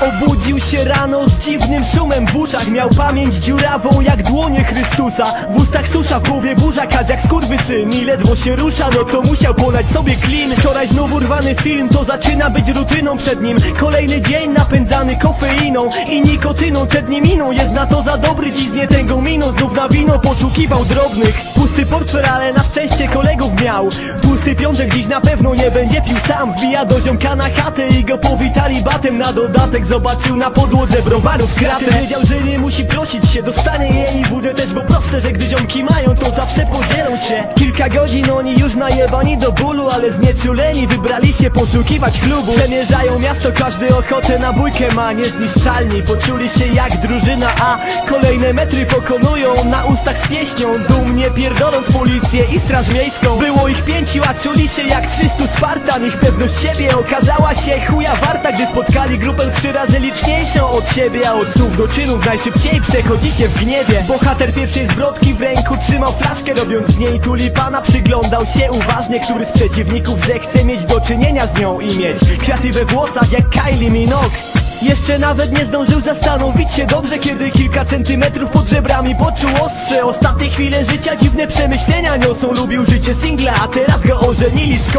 Obudził się rano z dziwnym szumem. W uszach Miał pamięć dziurawą jak dłonie Chrystusa. W ustach susza, w głowie burza, kadź jak skurwysyn. I ledwo się rusza, no to musiał polać sobie klin. Wczoraj znów urwany film, to zaczyna być rutyną przed nim. Kolejny dzień napędzany kofeiną i nikotyną Te dni miną, jest na to za dobry, dziś nie tęgą miną Znów na wino poszukiwał drobnych. Pusty portfel, ale na szczęście kolegów miał. Tłusty piątek dziś na pewno nie będzie pił sam. Wbija do ziomka na chatę i go powitali batem. Na dodatek zobaczył na podłodze browarów kratę. Wiedział, że nie musi prosić się, dostanie jej i wódę też Bo proste, że gdy ziomki mają, to zawsze podzielą się Kilka godzin oni już najebani do bólu Ale znieczuleni wybrali się poszukiwać klubu. Przemierzają miasto, każdy ochotę na bójkę ma. Niezniszczalni, poczuli się jak drużyna A. Kolejne metry pokonują na ustach z pieśnią. Dumnie pierdoląc policję i straż miejską. Było ich pięciu, a czuli się jak 300 Spartan. Ich pewność siebie okazała się chuja warta Gdy spotkali grupę trzy razy liczniejszą od siebie A od słów do czynów najszybciej przechodzi się w gniewie. Bohater pierwszej zwrotki w ręku trzymał flaszkę Robiąc z niej tulipana przyglądał się uważnie Który z przeciwników zechce mieć do czynienia z nią i mieć Kwiaty we włosach jak Kylie Minogue. Jeszcze nawet nie zdążył zastanowić się dobrze Kiedy kilka centymetrów pod żebrami poczuł ostrze. Ostatnie chwile życia dziwne przemyślenia niosą. Lubił życie singla, a teraz go ożenili z